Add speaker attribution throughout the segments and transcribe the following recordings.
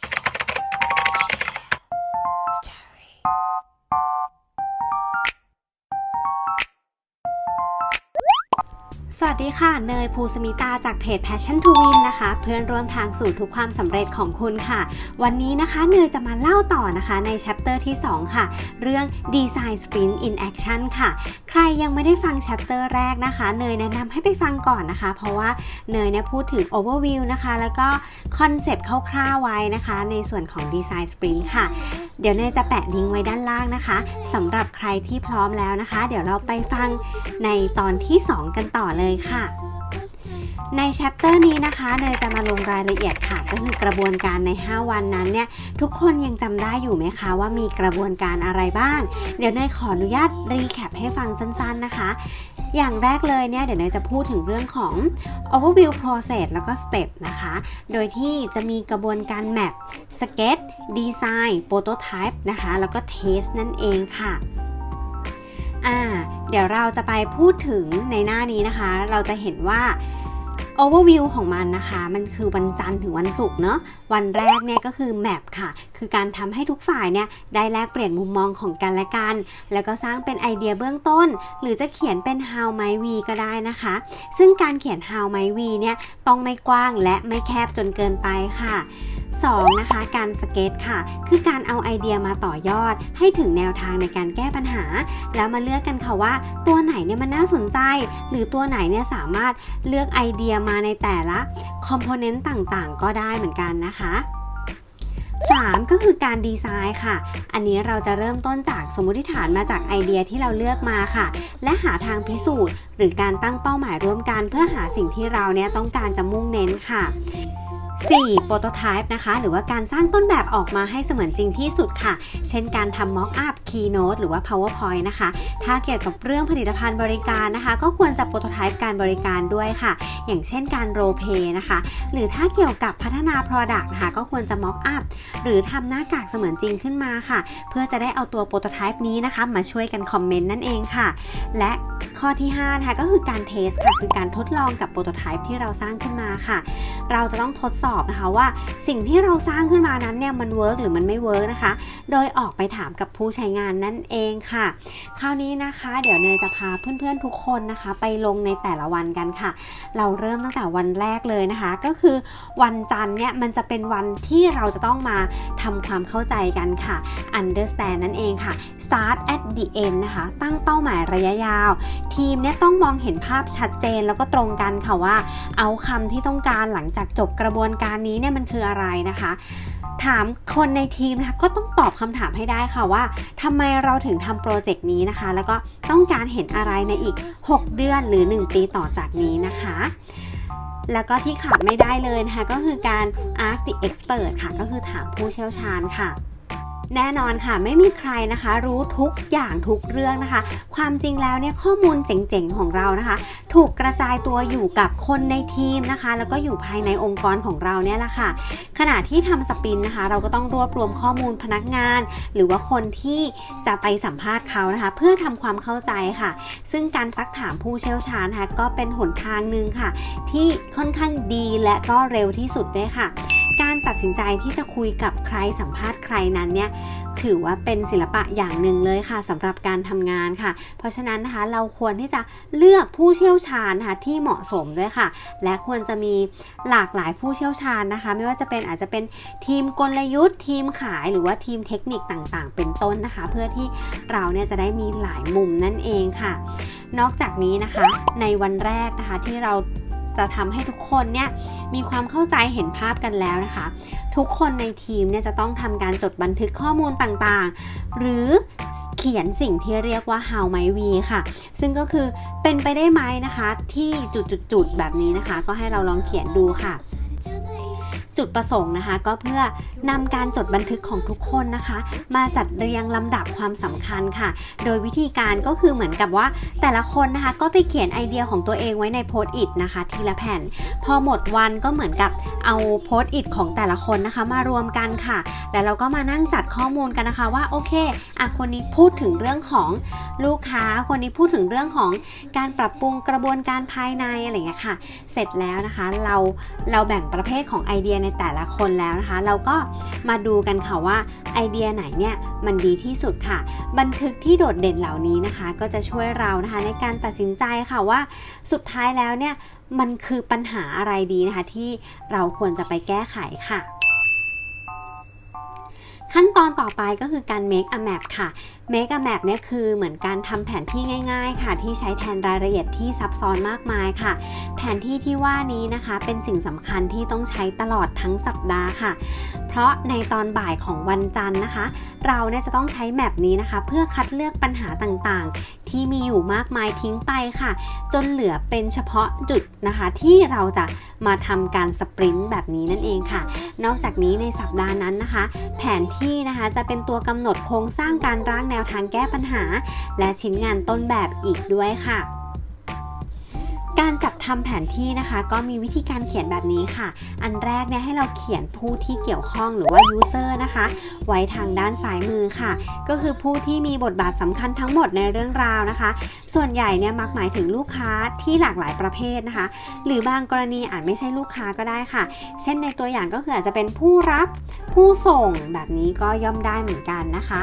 Speaker 1: Thank you. สวัสดีค่ะ เนยภูสมิตาจากเพจ Passion to Win นะคะ เพื่อนร่วมทางสู่ทุกความสำเร็จของคุณค่ะ วันนี้นะคะเนยจะมาเล่าต่อนะคะใน chapter ที่ 2 ค่ะ เรื่อง Design Sprint in Action ค่ะ ใครยังไม่ได้ฟัง chapter แรกนะคะ เนยแนะนำให้ไปฟังก่อนนะคะ เพราะว่าเนยเนี่ยพูดถึง overview นะคะ แล้วก็คอนเซปต์คร่าวๆไว้นะคะ ในส่วนของ Design Sprint ค่ะ เดี๋ยวเนยจะแปะลิงก์ไว้ด้านล่างนะคะสำหรับใครที่พร้อมแล้วนะคะ เดี๋ยวเราไปฟังในตอนที่ 2 กันต่อเลยค่ะ ในแชปเตอร์นี้นะคะเนยจะมาลงรายละเอียดค่ะก็คือกระบวนการใน 5 วันนั้นเนี่ยทุกคนยังจำได้อยู่ไหมคะว่ามีกระบวนการอะไรบ้าง เดี๋ยวเนยขออนุญาตรีแคปให้ฟังสั้นๆนะคะ อย่างแรกเลยเนี่ยเดี๋ยวเนยจะพูดถึงเรื่องของ overview process แล้วก็ step นะคะ โดยที่จะมีกระบวนการ map sketch design prototype นะคะ แล้วก็ test นั่นเองค่ะอ่าเดี๋ยวเราจะไปพูดถึงในหน้านี้นะคะ เราจะเห็นว่า overview ของมันนะคะ มันคือวันจันทร์ถึงวันศุกร์เนาะวันแรกเนี่ยก็คือ map ค่ะ คือการทำให้ทุกฝ่ายเนี่ยได้แลกเปลี่ยนมุมมองของกันและกัน แล้วก็สร้างเป็นไอเดียเบื้องต้น หรือจะเขียนเป็น how might we ก็ได้นะคะ ซึ่งการเขียน how might we เนี่ยต้องไม่กว้างและไม่แคบจนเกินไปค่ะ 2. นะคะการสเก็ตค่ะ คือการเอาไอเดียมาต่อยอด ให้ถึงแนวทางในการแก้ปัญหา แล้วมาเลือกกันค่ะว่า ตัวไหนเนี่ยมันน่าสนใจ หรือตัวไหนเนี่ยสามารถเลือกไอเดียมาในแต่ละคอมโพเนนต์ต่างๆ ก็ได้เหมือนกันนะคะ 3. ก็คือการดีไซน์ค่ะ อันนี้เราจะเริ่มต้นจากสมมติฐานมาจากไอเดียที่เราเลือกมาค่ะ และหาทางพิสูจน์ หรือการตั้งเป้าหมายร่วมกัน เพื่อหาสิ่งที่เราเนี่ยต้องการจะมุ่งเน้นค่ะ 4. Prototype นะคะ หรือว่าการสร้างต้นแบบออกมาให้เสมือนจริงที่สุดค่ะ เช่นการทำ Mock up Keynote หรือว่า PowerPoint นะคะ ถ้าเกี่ยวกับเรื่องผลิตภัณฑ์บริการนะคะ ก็ควรจะ Prototype การบริการด้วยค่ะ อย่างเช่นการ Role Play นะคะ หรือถ้าเกี่ยวกับพัฒนา Product นะคะก็ควรจะ Mock up หรือทำหน้ากากเสมือนจริงขึ้นมาค่ะ เพื่อจะได้เอาตัว Prototype นี้นะคะ มาช่วยกันคอมเมนต์นั่นเองค่ะ และข้อที่5นะคะก็คือการเทสค่ะ คือการทดลองกับ Prototype ที่เราสร้างขึ้นมาค่ะ เราจะต้องทดสอบนะคะว่าสิ่งที่เราสร้างขึ้นมานั้นเนี่ยมันเวิร์กหรือมันไม่เวิร์กนะคะ โดยออกไปถามกับผู้ใช้งานนั่นเองค่ะ คราวนี้นะคะ เดี๋ยวเนยจะพาเพื่อนๆทุกคนนะคะ ไปลงในแต่ละวันกันค่ะ เราเริ่มตั้งแต่วันแรกเลยนะคะ ก็คือวันจันทร์เนี่ยมันจะเป็นวันที่เราจะต้องมาทำความเข้าใจกันค่ะ understand นั่นเองค่ะ start at the end นะคะ ตั้งเป้าหมายระยะยาว ทีมเนี่ยต้องมองเห็นภาพชัดเจนแล้วก็ตรงกันค่ะว่า เอาคำที่ต้องการหลังจากจบกระบวนการนี้เนี่ยมันคืออะไรนะคะ ถามคนในทีมนะคะก็ต้องตอบคำถามให้ได้ค่ะว่าทำไมเราถึงทำโปรเจกต์นี้นะคะ แล้วก็ต้องการเห็นอะไรในอีก 6 เดือนหรือ 1 ปีต่อจากนี้นะคะแล้วก็ที่ขาดไม่ได้เลยนะคะ ก็คือการ ask the expert ค่ะ ก็คือถามผู้เชี่ยวชาญค่ะ แน่นอนค่ะไม่มีใครนะคะ รู้ทุกอย่างทุกเรื่องนะคะ ความจริงแล้วเนี่ยข้อมูลเจ๋งๆของเรานะคะ ถูกกระจายตัวอยู่กับคนในทีมนะคะ แล้วก็อยู่ภายในองค์กรของเราเนี่ยแหละค่ะ ขณะที่ทำสปินนะคะ เราก็ต้องรวบรวมข้อมูลพนักงาน หรือว่าคนที่จะไปสัมภาษณ์เขานะคะ เพื่อทำความเข้าใจค่ะ ซึ่งการซักถามผู้เชี่ยวชาญนะคะก็เป็นหนทางหนึ่งค่ะ ที่ค่อนข้างดีและก็เร็วที่สุดด้วยค่ะ การตัดสินใจที่จะคุยกับใครสัมภาษณ์ใครนั้นเนี่ยถือว่าเป็นศิลปะอย่างหนึ่งเลยค่ะสำหรับการทำงานค่ะ เพราะฉะนั้นนะคะเราควรที่จะเลือกผู้เชี่ยวชาญนะคะที่เหมาะสมด้วยค่ะ และควรจะมีหลากหลายผู้เชี่ยวชาญนะคะ ไม่ว่าจะเป็นอาจจะเป็นทีมกลยุทธ์ ทีมขายหรือว่าทีมเทคนิคต่างๆ เป็นต้นนะคะ เพื่อที่เราเนี่ยจะได้มีหลายมุมนั่นเองค่ะ นอกจากนี้นะคะในวันแรกนะคะที่เรา จะทำให้ทุกคนเนี่ยมีความเข้าใจเห็นภาพกันแล้วนะคะ ทุกคนในทีมเนี่ยจะต้องทำการจดบันทึกข้อมูลต่างๆ หรือเขียนสิ่งที่เรียกว่า how might we ค่ะ ซึ่งก็คือเป็นไปได้ไหมนะคะ ที่จุดๆๆแบบนี้นะคะ ก็ให้เราลองเขียนดูค่ะ จุดประสงค์นะคะ ก็เพื่อนำการจดบันทึกของทุกคนนะคะ มาจัดเรียงลำดับความสำคัญค่ะ โดยวิธีการก็คือเหมือนกับว่า แต่ละคนนะคะก็ไปเขียนไอเดียของตัวเองไว้ในโพสต์อิทนะคะ ทีละแผ่น พอหมดวันก็เหมือนกับเอาโพสต์อิทของแต่ละคนนะคะ มารวมกันค่ะ แล้วเราก็มานั่งจัดข้อมูลกันนะคะว่าโอเค อะคนนี้พูดถึงเรื่องของลูกค้า คนนี้พูดถึงเรื่องของการปรับปรุงกระบวนการภายในอะไรอย่างเงี้ยค่ะ เสร็จแล้วนะคะเราเราแบ่งประเภทของไอเดียในแต่ละคนแล้วนะคะ เราก็มาดูกันค่ะว่าไอเดียไหนเนี่ยมันดีที่สุดค่ะ บันทึกที่โดดเด่นเหล่านี้นะคะ ก็จะช่วยเรานะคะในการตัดสินใจค่ะว่าสุดท้ายแล้วเนี่ยมันคือปัญหาอะไรดีนะคะที่เราควรจะไปแก้ไขค่ะ ขั้นตอนต่อไปก็คือการ make a map ค่ะ make a map เนี่ยคือเหมือนการทำแผนที่ง่าย ๆ ค่ะ ที่ใช้แทนรายละเอียดที่ซับซ้อนมากมายค่ะ แผนที่ที่ว่านี้นะคะ เป็นสิ่งสำคัญที่ต้องใช้ตลอดทั้งสัปดาห์ค่ะเพราะในตอนบ่ายของวันจันทร์นะคะ เราเนี่ยจะต้องใช้แมปนี้นะคะ เพื่อคัดเลือกปัญหาต่างๆ ที่มีอยู่มากมายทิ้งไปค่ะ จนเหลือเป็นเฉพาะจุดนะคะ ที่เราจะมาทำการสปรินต์แบบนี้นั่นเองค่ะ นอกจากนี้ในสัปดาห์นั้นนะคะ แผนที่นะคะจะเป็นตัวกำหนดโครงสร้างการร่างแนวทางแก้ปัญหา และชิ้นงานต้นแบบอีกด้วยค่ะ การจัดทำแผนที่นะคะ ก็มีวิธีการเขียนแบบนี้ค่ะ อันแรกเนี่ยให้เราเขียนผู้ที่เกี่ยวข้องหรือว่า user นะคะ ไว้ทางด้านซ้ายมือค่ะ ก็คือผู้ที่มีบทบาทสำคัญทั้งหมดในเรื่องราวนะคะ ส่วนใหญ่เนี่ยมักหมายถึงลูกค้าที่หลากหลายประเภทนะคะ หรือบางกรณีอาจไม่ใช่ลูกค้าก็ได้ค่ะ เช่นในตัวอย่างก็คืออาจจะเป็นผู้รับผู้ส่งแบบนี้ก็ย่อมได้เหมือนกันนะคะ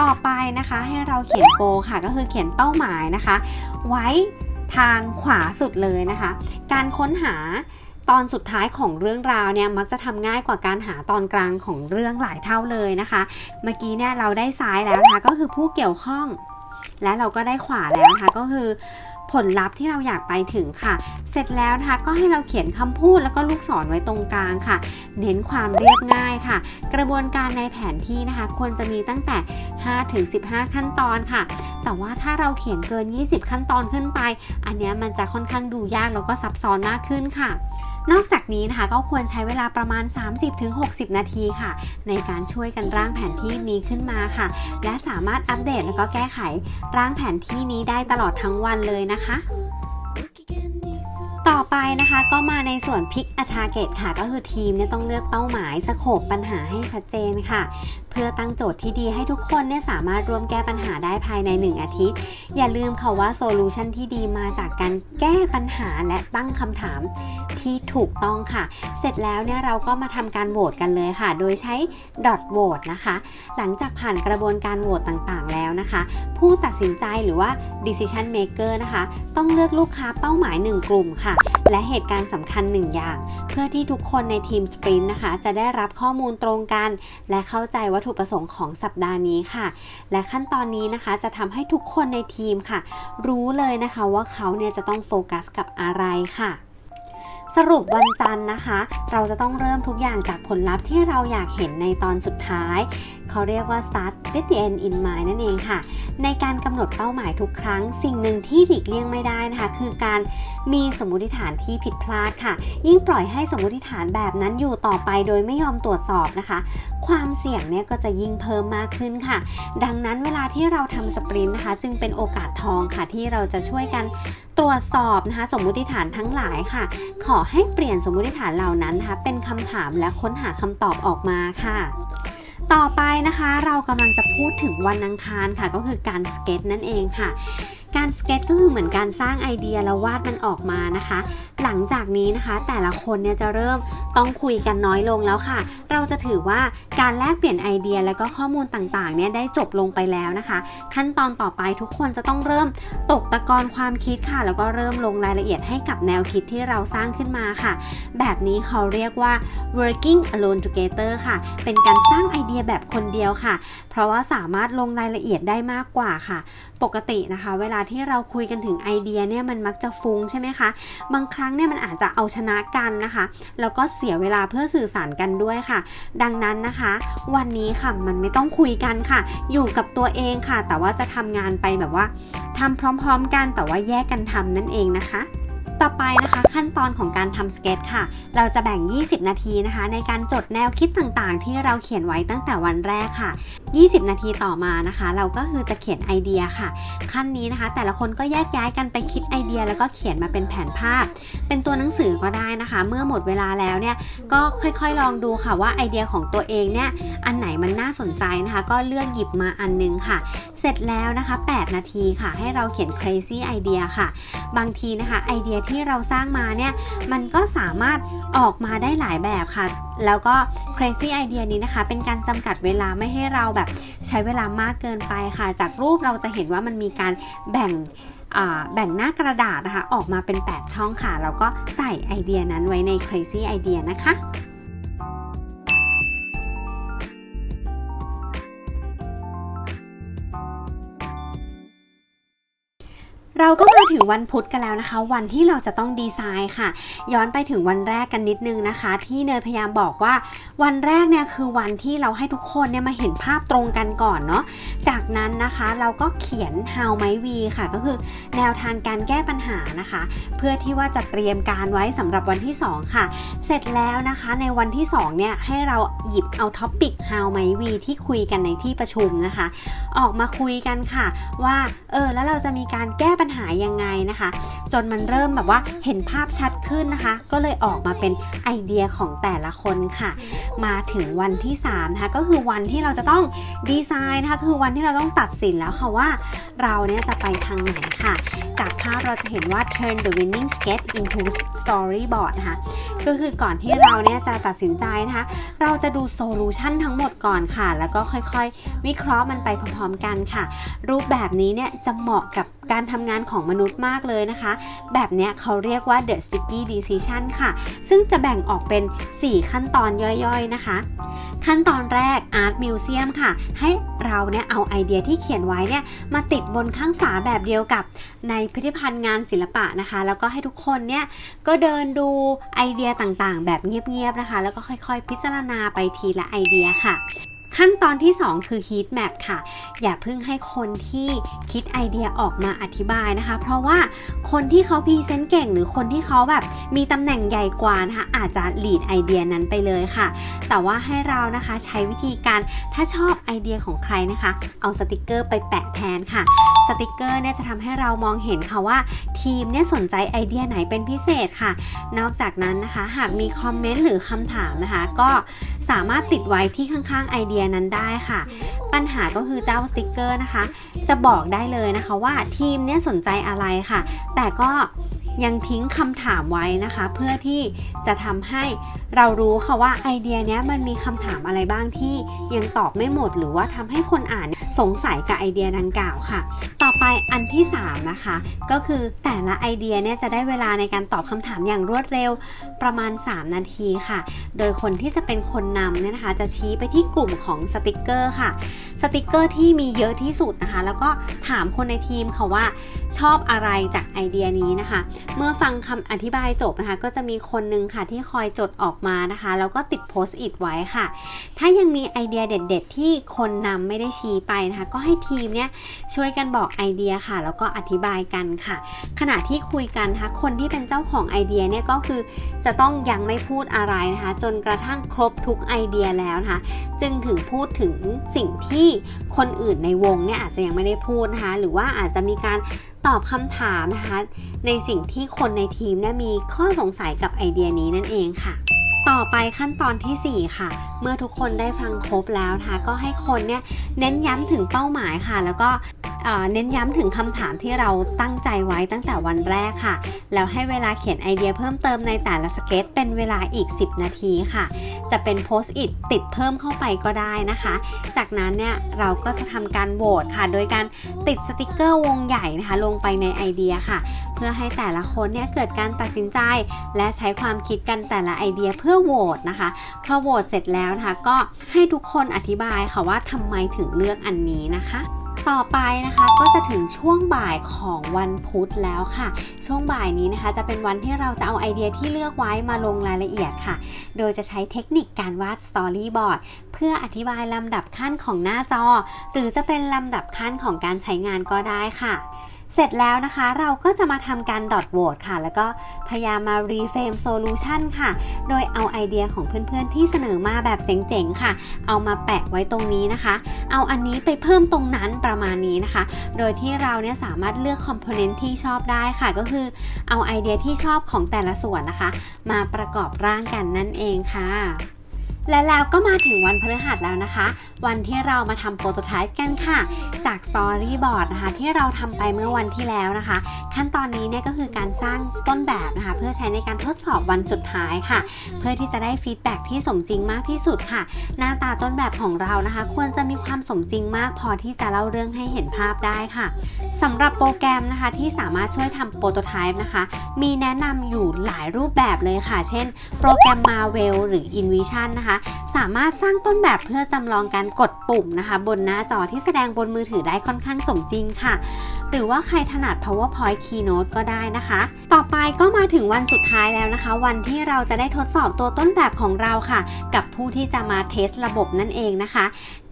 Speaker 1: ต่อไปนะคะให้เราเขียนโกค่ะ ก็คือเขียนเป้าหมายนะคะ ไว้ ทางขวาสุดเลยนะคะ การค้นหาตอนสุดท้ายของเรื่องราวเนี่ยมักจะทำง่ายกว่าการหาตอนกลางของเรื่องหลายเท่าเลยนะคะ เมื่อกี้เนี่ยเราได้ซ้ายแล้วนะคะก็คือผู้เกี่ยวข้อง และเราก็ได้ขวาแล้วนะคะก็คือ ผลลัพธ์ที่เราอยากไปถึงค่ะ เสร็จแล้วนะคะก็ให้เราเขียนคำพูดแล้วก็ลูกศรไว้ตรงกลางค่ะ เน้นความเรียบง่ายค่ะ กระบวนการในแผนที่นะคะ ควรจะมีตั้งแต่5ถึง15 ขั้นตอนค่ะ แต่ว่าถ้าเราเขียนเกิน 20 ขั้นตอนขึ้นไป อันเนี้ยมันจะค่อนข้างดูยากแล้วก็ซับซ้อนมากขึ้นค่ะนอกจากนี้นะคะก็ควรใช้เวลาประมาณ 30-60 นาทีค่ะ ในการช่วยกันร่างแผนที่นี้ขึ้นมาค่ะ และสามารถอัปเดตแล้วก็แก้ไขร่างแผนที่นี้ได้ตลอดทั้งวันเลยนะคะต่อไปนะคะก็มาในส่วน Pick a Target ค่ะ ก็คือทีมเนี่ยต้องเลือกเป้าหมายสโคปปัญหาให้ชัดเจนค่ะเพื่อตั้งโจทย์ที่ดีให้ทุกคนเนี่ยสามารถร่วมแก้ปัญหาได้ภายใน 1 อาทิตย์ อย่าลืมค่ะว่าโซลูชันที่ดีมาจากการแก้ปัญหาและตั้งคำถามที่ถูกต้องค่ะ เสร็จแล้วเนี่ยเราก็มาทำการโหวตกันเลยค่ะ โดยใช้ dot vote นะคะ หลังจากผ่านกระบวนการโหวตต่างๆ แล้วนะคะ ผู้ตัดสินใจหรือว่า decision maker นะคะ ต้องเลือกลูกค้าเป้าหมาย 1 กลุ่มค่ะ และเหตุการณ์สำคัญ 1 อย่าง เพื่อที่ทุกคนในทีมสปรินต์นะคะ จะได้รับข้อมูลตรงกัน และเข้าใจวัตถุประสงค์ของสัปดาห์นี้ค่ะ และขั้นตอนนี้นะคะจะทำให้ทุกคนในทีมค่ะ รู้เลยนะคะว่าเขาเนี่ยจะต้องโฟกัสกับอะไรค่ะสรุปวันจันทร์นะคะ เราจะต้องเริ่มทุกอย่างจากผลลัพธ์ที่เราอยากเห็นในตอนสุดท้าย เขาเรียกว่า start with the end in mind นั่นเองค่ะ ในการกำหนดเป้าหมายทุกครั้ง สิ่งหนึ่งที่หลีกเลี่ยงไม่ได้นะคะ คือการมีสมมติฐานที่ผิดพลาดค่ะ ยิ่งปล่อยให้สมมติฐานแบบนั้นอยู่ต่อไปโดยไม่ยอมตรวจสอบนะคะ ความเสี่ยงเนี่ยก็จะยิ่งเพิ่มมากขึ้นค่ะ ดังนั้นเวลาที่เราทำสปรินต์นะคะจึงเป็นโอกาสทองค่ะที่เราจะช่วยกันตรวจสอบนะคะสมมุติฐานทั้งหลายค่ะ ขอให้เปลี่ยนสมมุติฐานเหล่านั้นนะคะเป็นคำถามและค้นหาคำตอบออกมาค่ะ ต่อไปนะคะเรากำลังจะพูดถึงวันอังคารค่ะ ก็คือการสเก็ตนั่นเองค่ะ การสเก็ตก็คือเหมือนการสร้างไอเดียแล้ววาดมันออกมานะคะ หลังจากนี้นะคะ แต่ละคนเนี่ยจะเริ่มต้องคุยกันน้อยลงแล้วค่ะ เราจะถือว่าการแลกเปลี่ยนไอเดียและก็ข้อมูลต่างๆเนี่ยได้จบลงไปแล้วนะคะ ขั้นตอนต่อไปทุกคนจะต้องเริ่มตกตะกอนความคิดค่ะ แล้วก็เริ่มลงรายละเอียดให้กับแนวคิดที่เราสร้างขึ้นมาค่ะ แบบนี้เขาเรียกว่า working alone together ค่ะ เป็นการสร้างไอเดียแบบคนเดียวค่ะ เพราะว่าสามารถลงรายละเอียดได้มากกว่าค่ะปกตินะคะ เวลาที่เราคุยกันถึงไอเดียเนี่ยมันมักจะฟุ้งใช่ไหมคะ บางครั้งเนี่ยมันอาจจะเอาชนะกันนะคะ แล้วก็เสียเวลาเพื่อสื่อสารกันด้วยค่ะ ดังนั้นนะคะ วันนี้ค่ะมันไม่ต้องคุยกันค่ะ อยู่กับตัวเองค่ะ แต่ว่าจะทำงานไปแบบว่าทำพร้อมๆกันแต่ว่าแยกกันทำนั่นเองนะคะต่อไปนะคะขั้นตอนของการทำสเก็ตค่ะ เราจะแบ่ง 20 นาทีนะคะ ในการจดแนวคิดต่างๆ ที่เราเขียนไว้ตั้งแต่วันแรกค่ะ 20 นาทีต่อมานะคะ เราก็คือจะเขียนไอเดียค่ะ ขั้นนี้นะคะ แต่ละคนก็แยกย้ายกันไปคิดไอเดีย แล้วก็เขียนมาเป็นแผนภาพ เป็นตัวหนังสือก็ได้นะคะ เมื่อหมดเวลาแล้วเนี่ยก็ค่อยๆลองดูค่ะว่าไอเดียของตัวเองเนี่ยอันไหนมันน่าสนใจนะคะ ก็เลือกหยิบมาอันนึงค่ะเสร็จแล้วนะคะ 8 นาทีค่ะ ให้เราเขียน crazy idea ค่ะ บางทีนะคะ ไอเดียที่เราสร้างมาเนี่ย มันก็สามารถออกมาได้หลายแบบค่ะ แล้วก็ crazy idea นี้นะคะ เป็นการจำกัดเวลาไม่ให้เราแบบใช้เวลามากเกินไปค่ะ จากรูปเราจะเห็นว่ามันมีการแบ่งแบ่งหน้ากระดาษนะคะ ออกมาเป็น 8 ช่องค่ะ แล้วก็ใส่ไอเดียนั้นไว้ใน crazy idea นะคะ เราก็มาถึงวันพุธกันแล้วนะคะ วันที่เราจะต้องดีไซน์ค่ะ ย้อนไปถึงวันแรกกันนิดนึงนะคะ ที่เนยพยายามบอกว่า วันแรกเนี่ยคือวันที่เราให้ทุกคนเนี่ยมาเห็นภาพตรงกันก่อนเนาะจากนั้นนะคะเราก็เขียน how ไม we ค่ะ ก็คือแนวทางการแก้ปัญหานะคะ เพื่อที่ว่าจะเตรียมการไว้สำหรับวันที่ 2 ค่ะ เสร็จแล้วนะคะในวันที่2เนี่ยให้เราหยิบเอาท็อปิก how ไม we ที่คุยกันในที่ประชุมนะคะ ออกมาคุยกันค่ะ ว่าเออแล้วเราจะมีการแก้ปัญหายังไงนะคะ จนมันเริ่มแบบว่าเห็นภาพชัดขึ้นนะคะ ก็เลยออกมาเป็นไอเดียของแต่ละคนค่ะ มาถึงวันที่3นะคะก็คือวันที่เราจะต้องดีไซน์นะคะคือวันที่เราต้องตัดสินแล้วค่ะว่า เราเนี่ยจะไปทางไหนค่ะ จากภาพเราจะเห็นว่า turn the winning sketch into storyboard นะคะ ก็คือก่อนที่เราเนี่ยจะตัดสินใจนะคะ เราจะดูโซลูชันทั้งหมดก่อนค่ะ แล้วก็ค่อยๆ วิเคราะห์มันไปพร้อมๆกันค่ะ รูปแบบนี้เนี่ยจะเหมาะกับการทำงานของมนุษย์มากเลยนะคะ แบบเนี้ยเขาเรียกว่า the sticky decision ค่ะ ซึ่งจะแบ่งออกเป็น 4 ขั้นตอนย่อยๆนะคะ ขั้นตอนแรก Art Museum ค่ะ ให้เราเนี่ยเอาไอเดียที่เขียนไว้เนี่ยมาติดบนข้างฝาแบบเดียวกับในพิพิธภัณฑ์งานศิลปะนะคะ แล้วก็ให้ทุกคนเนี่ยก็เดินดูไอเดียต่างๆ แบบเงียบๆนะคะ แล้วก็ค่อยๆ พิจารณาไปทีละไอเดียค่ะ ขั้นตอนที่ 2 คือ heat map ค่ะ อย่าเพิ่งให้คนที่คิดไอเดียออกมาอธิบายนะคะ เพราะว่าคนที่เขาพรีเซนต์เก่ง หรือคนที่เขาแบบมีตำแหน่งใหญ่กว่านะคะอาจจะ lead ไอเดียนั้นไปเลยค่ะ แต่ว่าให้เรานะคะใช้วิธีการถ้าชอบไอเดียของใครนะคะ เอาสติกเกอร์ไปแปะแทนค่ะสติกเกอร์เนี่ยจะทำให้เรามองเห็นค่ะว่าทีมเนี่ยสนใจไอเดียไหนเป็นพิเศษค่ะ นอกจากนั้นนะคะ หากมีคอมเมนต์หรือคำถามนะคะ ก็ สามารถติดไว้ที่ข้างๆไอเดียนั้นได้ค่ะ ปัญหาก็คือเจ้าสติกเกอร์นะคะ จะบอกได้เลยนะคะว่าทีมเนี่ยสนใจอะไรค่ะ แต่ก็ ยังทิ้งคำถามไว้นะคะ เพื่อที่จะทำให้เรารู้ค่ะว่าไอเดียนี้มันมีคำถามอะไรบ้างที่ยังตอบไม่หมด หรือว่าทำให้คนอ่านสงสัยกับไอเดียดังกล่าวค่ะ ต่อไปอันที่ 3 นะคะ ก็คือแต่ละไอเดียเนี่ยจะได้เวลาในการตอบคำถามอย่างรวดเร็วประมาณ 3 นาทีค่ะ โดยคนที่จะเป็นคนนำเนี่ยนะคะ จะชี้ไปที่กลุ่มของสติกเกอร์ค่ะสติกเกอร์ที่มีเยอะที่สุดนะคะ แล้วก็ถามคนในทีมค่ะว่าชอบอะไรจากไอเดียนี้นะคะเมื่อฟังคำอธิบายจบนะคะ ก็จะมีคนนึงค่ะที่คอยจดออกมานะคะ แล้วก็ติดโพสต์อิทไว้ค่ะ ถ้ายังมีไอเดียเด็ด ๆ ที่คนนำไม่ได้ชี้ไปนะคะ ก็ให้ทีมเนี่ยช่วยกันบอกไอเดียค่ะ แล้วก็อธิบายกันค่ะ ขณะที่คุยกันนะคะคนที่เป็นเจ้าของไอเดียเนี่ยก็คือจะต้องยังไม่พูดอะไรนะคะ จนกระทั่งครบทุกไอเดียแล้วนะคะ จึงถึงพูดถึงสิ่งที่คนอื่นในวงเนี่ยอาจจะยังไม่ได้พูดนะคะ หรือว่าอาจจะมีการ ตอบคำถามนะคะ ในสิ่งที่คนในทีมเนี่ยมีข้อสงสัยกับไอเดียนี้นั่นเองค่ะ ต่อไปขั้นตอนทีสี่ 4 ค่ะ เมื่อทุกคนได้ฟังครบแล้วนะคะก็ให้คนเนี่ยเน้นย้ำถึงเป้าหมายค่ะ แล้วก็เน้นย้ำถึงคำถามที่เราตั้งใจไว้ตั้งแต่วันแรกค่ะ แล้วให้เวลาเขียนไอเดียเพิ่มเติมในแต่ละสเก็ต เป็นเวลาอีก 10 นาทีค่ะ จะเป็นโพสต์อิทติดเพิ่มเข้าไปก็ได้นะคะ จากนั้นเนี่ยเราก็จะทำการโหวตค่ะ โดยการติดสติกเกอร์วงใหญ่นะคะ ลงไปในไอเดียค่ะ เพื่อให้แต่ละคนเนี่ยเกิดการตัดสินใจ และใช้ความคิดกันแต่ละไอเดียเพื่อโหวตนะคะพอโหวตเสร็จแล้วนะคะก็ให้ทุกคนอธิบายค่ะว่าทำไมถึงเลือกอันนี้นะคะ ต่อไปนะคะก็จะถึงช่วงบ่ายของวันพุธแล้วค่ะ ช่วงบ่ายนี้นะคะ จะเป็นวันที่เราจะเอาไอเดียที่เลือกไว้มาลงรายละเอียดค่ะ โดยจะใช้เทคนิคการวาดสตอรี่บอร์ดเพื่ออธิบายลำดับขั้นของหน้าจอ หรือจะเป็นลำดับขั้นของการใช้งานก็ได้ค่ะ เสร็จแล้วนะคะ เราก็จะมาทำการ dot vote ค่ะ แล้วก็พยายามมา reframe solution ค่ะ โดยเอาไอเดียของเพื่อนๆที่เสนอมาแบบเจ๋งๆค่ะ เอามาแปะไว้ตรงนี้นะคะ เอาอันนี้ไปเพิ่มตรงนั้นประมาณนี้นะคะ โดยที่เราเนี่ยสามารถเลือกคอมโพเนนต์ที่ชอบได้ค่ะ ก็คือเอาไอเดียที่ชอบของแต่ละส่วนนะคะ มาประกอบร่างกันนั่นเองค่ะ และแล้วก็มาถึงวันพฤหัสแล้วนะคะ วันที่เรามาทำโปรโตไทป์กันค่ะ จากสตอรี่บอร์ดนะคะ ที่เราทำไปเมื่อวันที่แล้วนะคะ ขั้นตอนนี้เนี่ยก็คือการสร้างต้นแบบนะคะ เพื่อใช้ในการทดสอบวันสุดท้ายค่ะ เพื่อที่จะได้ฟีดแบ็กที่สมจริงมากที่สุดค่ะ หน้าตาต้นแบบของเรานะคะ ควรจะมีความสมจริงมากพอที่จะเล่าเรื่องให้เห็นภาพได้ค่ะสำหรับโปรแกรมนะคะที่สามารถช่วยทำโปรโตไทป์นะคะ มีแนะนำอยู่หลายรูปแบบเลยค่ะ เช่น โปรแกรม Marvel หรือ InVision นะคะสามารถสร้างต้นแบบเพื่อจำลองการกดปุ่มนะคะ บนหน้าจอที่แสดงบนมือถือได้ค่อนข้างสมจริงค่ะหรือว่าใครถนัด PowerPoint Keynote ก็ได้นะคะ ต่อไปก็มาถึงวันสุดท้ายแล้วนะคะ วันที่เราจะได้ทดสอบตัวต้นแบบของเราค่ะ กับผู้ที่จะมาเทสระบบนั่นเองนะคะ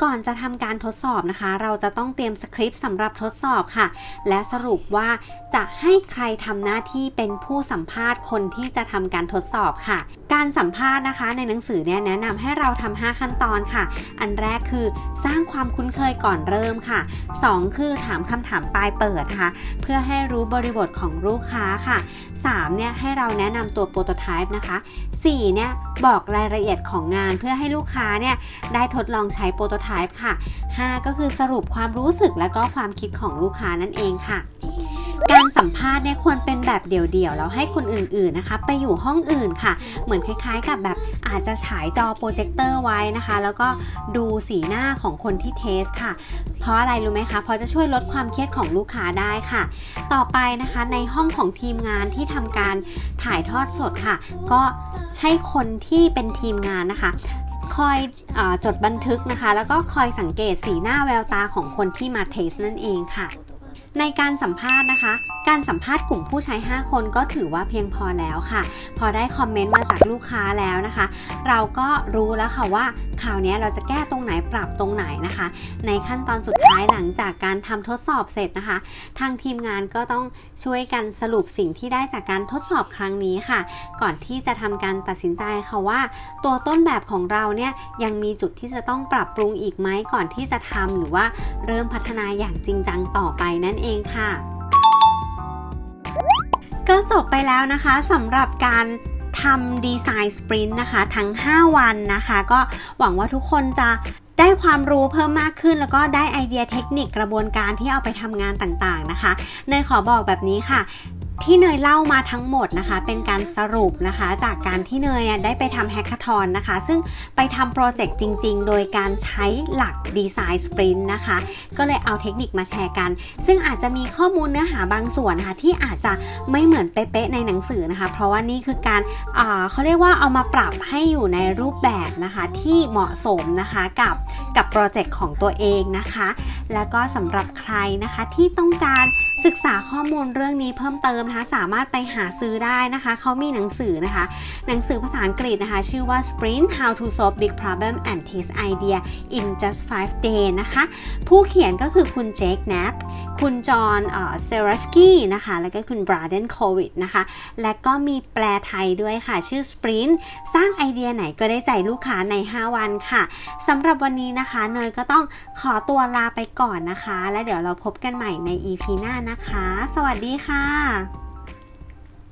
Speaker 1: ก่อนจะทำการทดสอบนะคะ เราจะต้องเตรียมสคริปต์สำหรับทดสอบค่ะ และสรุปว่าจะให้ใครทำหน้าที่เป็นผู้สัมภาษณ์คนที่จะทำการทดสอบค่ะ การสัมภาษณ์นะคะ ในหนังสือเนี่ยแนะนำให้เราทำ5ขั้นตอนค่ะ อันแรกคือสร้างความคุ้นเคยก่อนเริ่มค่ะ 2 คือถามคำถามปลายเปิดนะคะ เพื่อให้รู้บริบทของลูกค้าค่ะ 3 เนี่ยให้เราแนะนำตัวโปรโตไทป์นะคะ 4 เนี่ยบอกรายละเอียดของงานเพื่อให้ลูกค้าเนี่ยได้ทดลองใช้โปรโตไทป์ค่ะ 5 ก็คือสรุปความรู้สึกและก็ความคิดของลูกค้านั่นเองค่ะ การสัมภาษณ์เนี่ยควรเป็นแบบเดี่ยวๆแล้วให้คนอื่นๆนะคะ ไปอยู่ห้องอื่นค่ะ เหมือนคล้ายๆ กับแบบอาจจะฉายจอโปรเจคเตอร์ไว้นะคะ แล้วก็ดูสีหน้าของคนที่เทสค่ะ เพราะอะไรรู้ไหมคะเพราะจะช่วยลดความเครียดของลูกค้าได้ค่ะ ต่อไปนะคะในห้องของทีมงานที่ทำการถ่ายทอดสดค่ะ ก็ให้คนที่เป็นทีมงานนะคะคอยอจดบันทึกนะคะ แล้วก็คอยสังเกตสีหน้าแววตาของคนที่มาเทสนั่นเองค่ะ ในการสัมภาษณ์นะคะ การสัมภาษณ์กลุ่มผู้ใช้ 5 คนก็ถือว่าเพียงพอแล้วค่ะ พอได้คอมเมนต์มาจากลูกค้าแล้วนะคะ เราก็รู้แล้วค่ะว่าคราวนี้เราจะแก้ตรงไหนปรับตรงไหนนะคะ ในขั้นตอนสุดท้ายหลังจากการทำทดสอบเสร็จนะคะ ทางทีมงานก็ต้องช่วยกันสรุปสิ่งที่ได้จากการทดสอบครั้งนี้ค่ะ ก่อนที่จะทำการตัดสินใจค่ะว่า ตัวต้นแบบของเราเนี่ยยังมีจุดที่จะต้องปรับปรุงอีกไหมก่อนที่จะทำหรือว่าเริ่มพัฒนาอย่างจริงจังต่อไปนั่นเองค่ะ ก็จบไปแล้วนะคะสำหรับการทำดีไซน์สปรินต์นะคะทั้ง 5 วันนะคะ ก็หวังว่าทุกคนจะได้ความรู้เพิ่มมากขึ้น แล้วก็ได้ไอเดียเทคนิคกระบวนการที่เอาไปทำงานต่างๆนะคะเนยขอบอกแบบนี้ค่ะ ที่เนยเล่ามาทั้งหมดนะคะ เป็นการสรุปนะคะ จากการที่เนยเนี่ยได้ไปทำแฮก a ทอนนะคะ ซึ่งไปทำโปรเจกต์จริง ๆ โดยการใช้หลักดีไซน์สปรินต์นะคะ ก็เลยเอาเทคนิคมาแชร์กัน ซึ่งอาจจะมีข้อมูลเนื้อหาบางส่วนนะคะที่อาจจะไม่เหมือนเป๊ะๆในหนังสือนะคะ เพราะว่านี่คือการเขาเรียกว่าเอามาปรับให้อยู่ในรูปแบบนะคะที่เหมาะสมนะคะกับกับโปรเจกต์ของตัวเองนะคะ แล้วก็สำหรับใครนะคะที่ต้องการศึกษาข้อมูลเรื่องนี้เพิ่มเติมนะคะสามารถไปหาซื้อได้นะคะ เขามีหนังสือนะคะ หนังสือภาษาอังกฤษนะคะ ชื่อว่า Sprint How to Solve Big Problem and Test Idea in Just 5 Days นะคะ ผู้เขียนก็คือคุณเจคแนปคุณจอห์นเซรัสกี้นะคะ แล้วก็คุณบราเดนโควิดนะคะ และก็มีแปลไทยด้วยค่ะ ชื่อ Sprint สร้างไอเดียไหนก็ได้ใจลูกค้าใน 5 วันค่ะสำหรับวันนี้นะคะเนยก็ต้องขอตัวลาไปก่อนนะคะ และเดี๋ยวเราพบกันใหม่ใน EP หน้านะคะ สวัสดีค่ะ